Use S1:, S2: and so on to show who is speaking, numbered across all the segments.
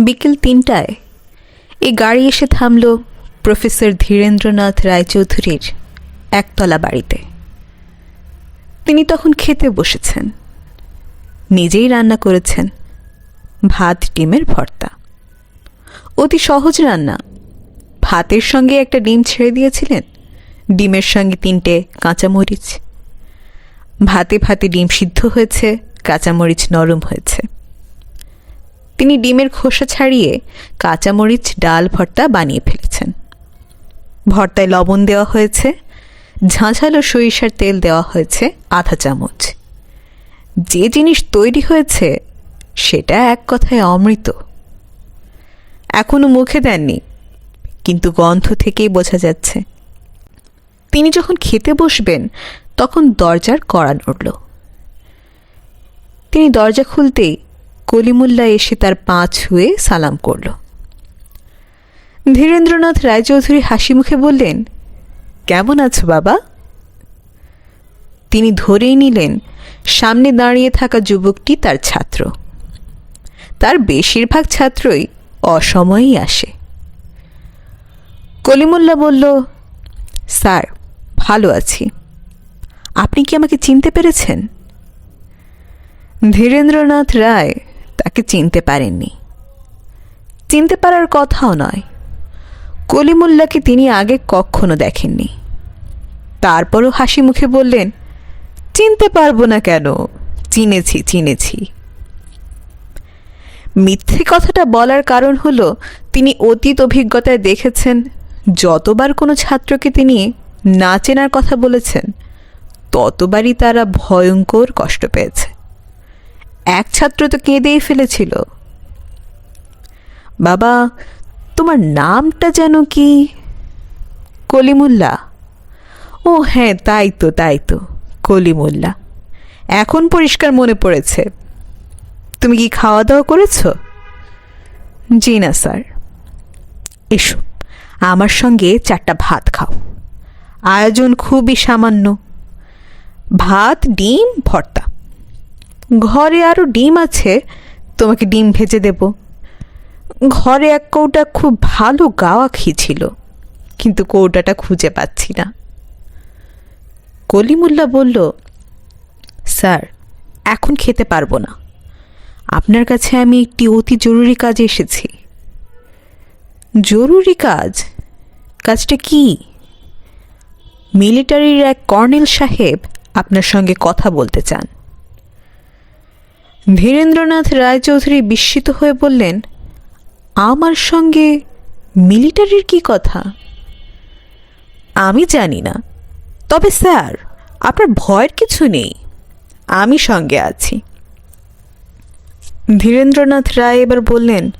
S1: বিকেল তিনটায় এ গাড়ি এসে থামল প্রফেসর ধীরেন্দ্রনাথ রায়চৌধুরীর একতলা বাড়িতে। তিনি তখন খেতে বসেছেন। নিজেই রান্না করেছেন। ভাত, ডিমের ভর্তা। অতি সহজ রান্না। ভাতের সঙ্গে একটা ডিম ছেড়ে দিয়েছিলেন। ডিমের সঙ্গে তিনটে কাঁচামরিচ। ভাতে ভাতে ডিম সিদ্ধ হয়েছে, কাঁচামরিচ নরম হয়েছে। তিনি ডিমের খোসা ছাড়িয়ে কাঁচামরিচ, ডাল, ভর্তা বানিয়ে ফেলেছেন। ভর্তায় লবণ দেওয়া হয়েছে, ঝাঁঝালো সরিষার তেল দেওয়া হয়েছে আধা চামচ। যে জিনিস তৈরি হয়েছে, সেটা এক কথায় অমৃত। এখনও মুখে দেননি, কিন্তু গন্ধ থেকেই বোঝা যাচ্ছে। তিনি যখন খেতে বসবেন, তখন দরজার কড়া নড়ল। তিনি দরজা খুলতেই কলিমুল্লা এসে তার পা ছুঁয়ে সালাম করল। ধীরেন্দ্রনাথ রায়চৌধুরী হাসি মুখে বললেন, কেমন আছো বাবা? তিনি ধরেই নিলেন, সামনে দাঁড়িয়ে থাকা যুবকটি তার ছাত্র। তার বেশিরভাগ ছাত্রই অসময়েই আসে। কলিমুল্লা বলল, স্যার, ভালো আছি। আপনি কি আমাকে চিনতে পেরেছেন? ধীরেন্দ্রনাথ রায় তাকে চিনতে পারেননি। চিনতে পারার কথাও নয়। কলিমুল্লাকে তিনি আগে কখনো দেখেননি। তারপরও হাসি মুখে বললেন, চিনতে পারব না কেন? চিনেছি চিনেছি। মিথ্যে কথাটা বলার কারণ হলো, তিনি অতীত অভিজ্ঞতায় দেখেছেন, যতবার কোনো ছাত্রকে তিনি না চেনার কথা বলেছেন, ততবারই তারা ভয়ঙ্কর কষ্ট পেয়েছে। এক ছাত্র তো কেঁদেই ফেলেছিল। বাবা, তোমার নামটা যেন কি? কলিমুল্লা। ও হ্যাঁ তাই তো তাই তো, কলিমুল্লা। এখন পরিষ্কার মনে পড়েছে। তুমি কি খাওয়া দাওয়া করেছ? জি না, স্যার। এসো, আমার সঙ্গে চারটা ভাত খাও। আয়োজন খুবই সামান্য। ভাত, ডিম, ভর্তা। ঘরে আরও ডিম আছে, তোমাকে ডিম ভেজে দেব। ঘরে এক কৌটা খুব ভালো গাওয়া ছিল, কিন্তু কৌটাটা খুঁজে পাচ্ছি না। কলিমুল্লা বলল, স্যার, এখন খেতে পারব না। আপনার কাছে আমি একটি অতি জরুরি কাজে এসেছি। জরুরি কাজ? কাজটা কি? মিলিটারির এক কর্নেল সাহেব আপনার সঙ্গে কথা বলতে চান। ধীরেন্দ্রনাথ রায়চৌধুরী বিস্মিত হয়ে বললেন, আমার সঙ্গে মিলিটারির কি কথা? আমি জানি না। তবে স্যার, আপনার ভয়ের কিছু নেই। আমি সঙ্গে আছি। ধীরেন্দ্রনাথ রায় এবার বললেন,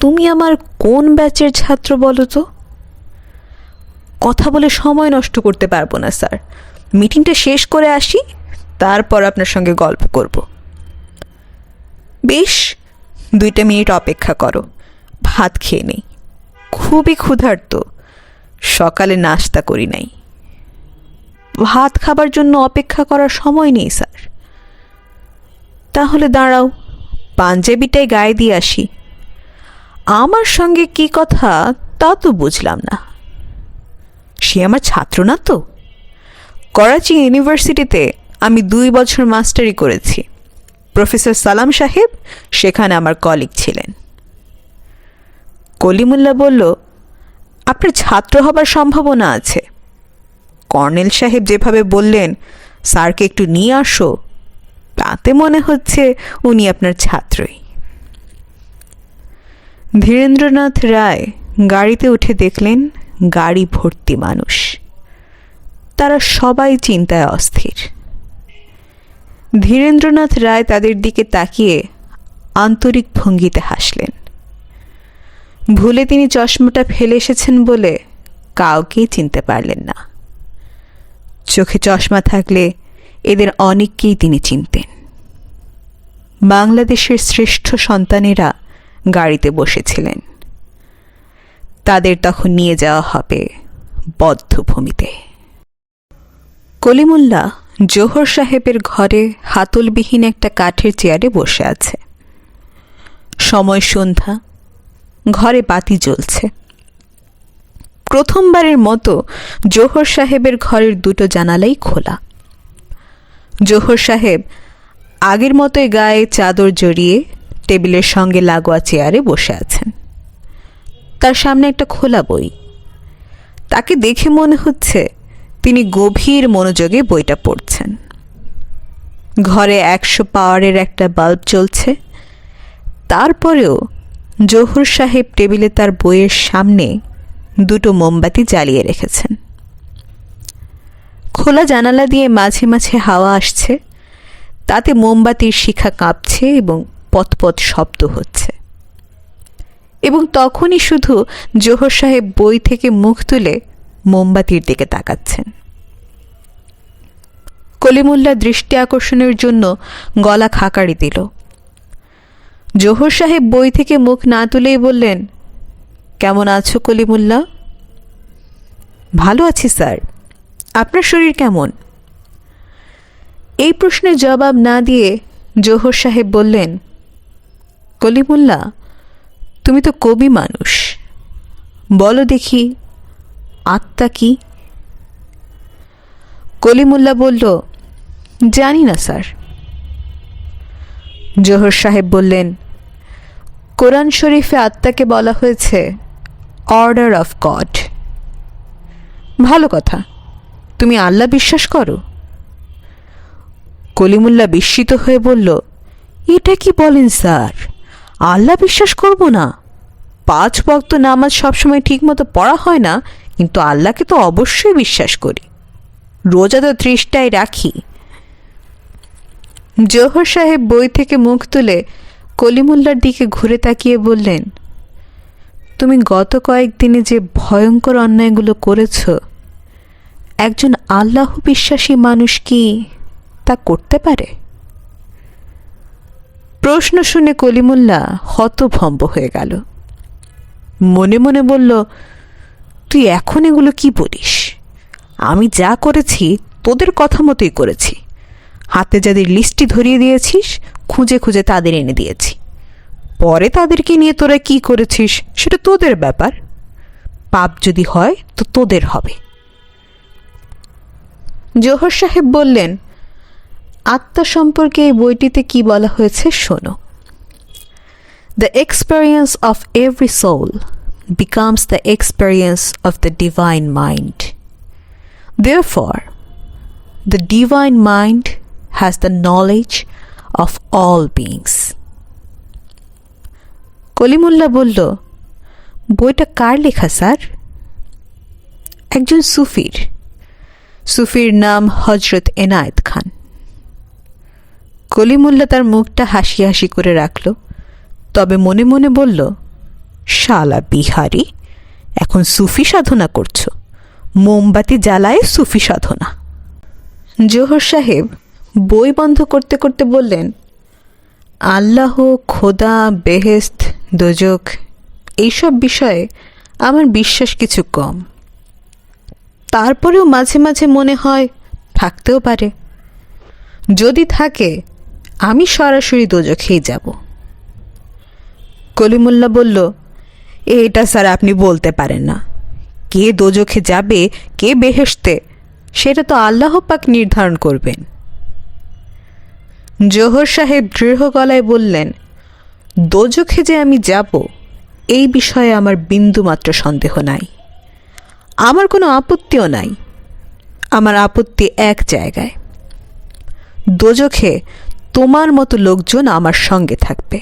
S1: তুমি আমার কোন ব্যাচের ছাত্র বলো তো? কথা বলে সময় নষ্ট করতে পারব না, স্যার। মিটিংটা শেষ করে আসি, তারপর আপনার সঙ্গে গল্প করব। বেশ, দুইটা মিনিট অপেক্ষা করো। ভাত খেয়ে নেই। খুবই ক্ষুধার্ত। সকালে নাস্তা করি নাই। ভাত খাবার জন্য অপেক্ষা করার সময় নেই, স্যার। তাহলে দাঁড়াও, পাঞ্জাবিটাই গায়ে দিয়ে আসি। আমার সঙ্গে কি কথা তা তো বুঝলাম না। সে আমার ছাত্র না তো? করাচি ইউনিভার্সিটিতে আমি দুই বছর মাস্টারি করেছি। প্রফেসর সালাম সাহেব সেখানে আমার কলিগ ছিলেন। কলিমুল্লা বলল আপনার ছাত্র হবার সম্ভাবনা আছে। কর্নেল সাহেব যেভাবে বললেন, স্যারকে একটু নিয়ে আসো। তাতে মনে হচ্ছে উনি আপনার ছাত্রই। ধীরেন্দ্রনাথ রায় গাড়িতে উঠে দেখলেন গাড়ি ভর্তি মানুষ। তারা সবাই চিন্তায় অস্থির। ধীরেন্দ্রনাথ রায় তাদের দিকে তাকিয়ে আন্তরিক ভঙ্গিতে হাসলেন। ভুলে তিনি চশমাটা ফেলে এসেছেন বলে কাউকেই চিনতে পারলেন না। চোখে চশমা থাকলে এদের অনেককেই তিনি চিনতেন। বাংলাদেশের শ্রেষ্ঠ সন্তানেরা গাড়িতে বসেছিলেন। তাদের তখন নিয়ে যাওয়া হবে বদ্ধভূমিতে। কলিমুল্লা জোহর সাহেবের ঘরে হাতলবিহীন একটা কাঠের চেয়ারে বসে আছে। সময় সন্ধ্যা, ঘরে বাতি জ্বলছে। প্রথমবারের মতো জোহর সাহেবের ঘরের দুটো জানালাই খোলা। জোহর সাহেব আগের মতোই গায়ে চাদর জড়িয়ে টেবিলের সঙ্গে লাগোয়া চেয়ারে বসে আছেন। তার সামনে একটা খোলা বই। তাকে দেখে মনে হচ্ছে তিনি গভীর মনোযোগে বইটা পড়ছেন। ঘরে একশো পাওয়ারের একটা বাল্ব চলছে তারপরেও জহুর সাহেব টেবিলে তার বইয়ের সামনে দুটো মোমবাতি জ্বালিয়ে রেখেছেন। খোলা জানালা দিয়ে মাঝে মাঝে হাওয়া আসছে। তাতে মোমবাতির শিখা কাঁপছে এবং পথপথ শব্দ হচ্ছে। এবং তখনই শুধু জোহর সাহেব বই থেকে মুখ তুলে মোমবাতির দিকে তাকাচ্ছেন। কলিমুল্লা দৃষ্টি আকর্ষণের জন্য গলা খাকারি দিল। জোহর সাহেব বই থেকে মুখ না তুলেই বললেন, কেমন আছো কলিমুল্লা? ভালো আছি, স্যার। আপনার শরীর কেমন? এই প্রশ্নের জবাব না দিয়ে জোহর সাহেব বললেন, কলিমুল্লা, তুমি তো কবি মানুষ। বলো দেখি আত্মা কি? কলিমুল্লা বলল, জানি না, স্যার। জোহর সাহেব বললেন, কোরআন শরীফে আত্মাকে বলা হয়েছে অর্ডার অফ গড ভালো কথা। তুমি আল্লাহ বিশ্বাস করো? কলিমুল্লা বিস্মিত হয়ে বলল, এটা কি বলেন, স্যার? আল্লাহ বিশ্বাস করব না। পাঁচ বক্ত নামাজ সবসময় ঠিকমতো পড়া হয় না কিন্তু আল্লাহকে তো অবশ্যই বিশ্বাস করি। রোজা তো ত্রিশটায় রাখি। জোহর সাহেব বই থেকে মুখ তুলে কলিমুল্লার দিকে ঘুরে তাকিয়ে বললেন, তুমি গত কয়েকদিনে যে ভয়ঙ্কর অন্যায়গুলো করেছ, একজন আল্লাহ বিশ্বাসী মানুষ কি তা করতে পারে? প্রশ্ন শুনে কলিমুল্লা হতভম্ব হয়ে গেল। মনে মনে বলল তুই এখন এগুলো কি বলিস? আমি যা করেছি, তোদের কথা মতোই করেছি। হাতে যাদের লিস্টটি ধরিয়ে দিয়েছিস, খুঁজে খুঁজে তাদের এনে দিয়েছি। পরে তাদেরকে নিয়ে তোরা কি করেছিস, সেটা তোদের ব্যাপার। পাপ যদি হয়, তো তোদের হবে। জোহর সাহেব বললেন, আত্মা সম্পর্কে এই বইটিতে কি বলা হয়েছে, শোনো। The experience of every soul becomes the experience of the divine mind. Therefore, the divine mind has the knowledge of all beings. Kalimullah বলল বইটা কার লেখা স্যার একজন সুফির সুফির নাম হজরত এনায়েত খান কলিমুল্লা তার মুখটা হাসি হাসি করে রাখল তবে মনে মনে বলল শালা বিহারি, এখন সুফি সাধনা করছ। মোমবাতি জ্বালায় সুফি সাধনা। জোহর সাহেব বই বন্ধ করতে করতে বললেন, আল্লাহ, খোদা বেহেস্ত দোজক, এইসব বিষয়ে আমার বিশ্বাস কিছু কম। তারপরেও মাঝে মাঝে মনে হয় থাকতেও পারে। যদি থাকে, আমি সরাসরি দোজখেই যাব। কলিমুল্লা বলল এটা স্যার আপনি বলতে পারেন না। কে দোজখে যাবে, কে বেহেসতে সেটা তো আল্লাহ পাক নির্ধারণ করবেন। জোহর সাহেব দৃঢ় গলায় বললেন, দোজখে যে আমি যাব, এই বিষয়ে আমার বিন্দুমাত্র সন্দেহ নাই। আমার কোনো আপত্তিও নাই। আমার আপত্তি এক জায়গায়। দোজখে তোমার মতো লোকজন আমার সঙ্গে থাকবে।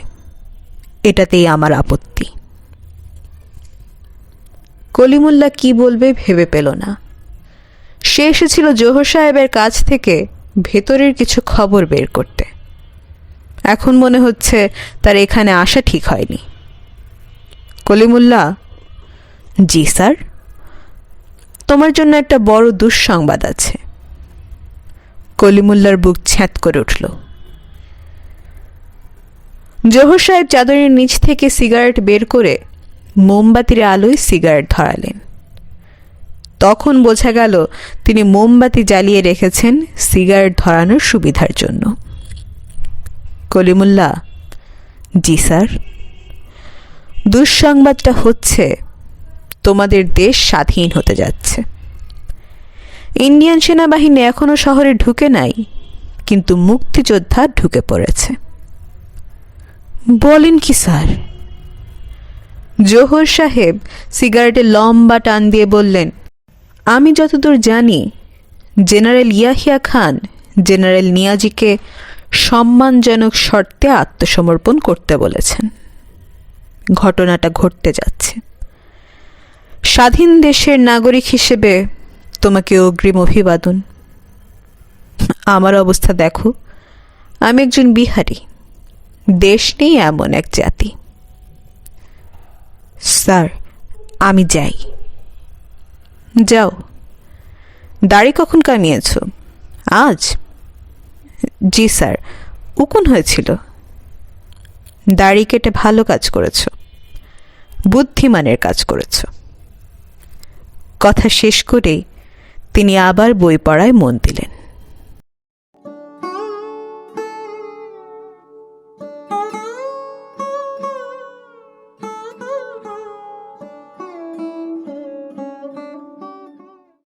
S1: এটাতেই আমার আপত্তি। কলিমুল্লা কি বলবে ভেবে পেল না। সে এসেছিল জোহর সাহেবের কাছ থেকে ভেতরের কিছু খবর বের করতে। এখন মনে হচ্ছে তার এখানে আসা ঠিক হয়নি। কলিমুল্লা জি স্যার, তোমার জন্য একটা বড় দুঃসংবাদ আছে। কলিমুল্লার বুক ছ্যাঁত করে উঠল। জোহর সাহেব চাদরের নিচ থেকে সিগারেট বের করে মোমবাতির আলোয় সিগারেট ধরালেন। তখন বোঝা গেল তিনি মোমবাতি জ্বালিয়ে রেখেছেন সিগারেট ধরানোর সুবিধার জন্য। কলিমুল্লা জি স্যার। দুঃসংবাদটা হচ্ছে, তোমাদের দেশ স্বাধীন হতে যাচ্ছে। ইন্ডিয়ান সেনাবাহিনী এখনও শহরে ঢুকে নাই, কিন্তু মুক্তিযোদ্ধা ঢুকে পড়েছে। বলেন কি স্যার? জোহর সাহেব সিগারেটে লম্বা টান দিয়ে বললেন, আমি যতদূর জানি, জেনারেল ইয়াহিয়া খান জেনারেল নিয়াজিকে সম্মানজনক শর্তে আত্মসমর্পণ করতে বলেছেন। ঘটনাটা ঘটতে যাচ্ছে। স্বাধীন দেশের নাগরিক হিসেবে তোমাকে অগ্রিম অভিবাদন। আমার অবস্থা দেখো, আমি একজন বিহারি, দেশ নেই এমন এক জাতি। স্যার, আমি যাই। যাও। দাড়ি কখন কামিয়েছ? আজ? জি স্যার, উকুন হয়েছিল। দাড়ি কেটে ভালো কাজ করেছ। বুদ্ধিমানের কাজ করেছ। কথা শেষ করেই তিনি আবার বই পড়ায় মন দিলেন।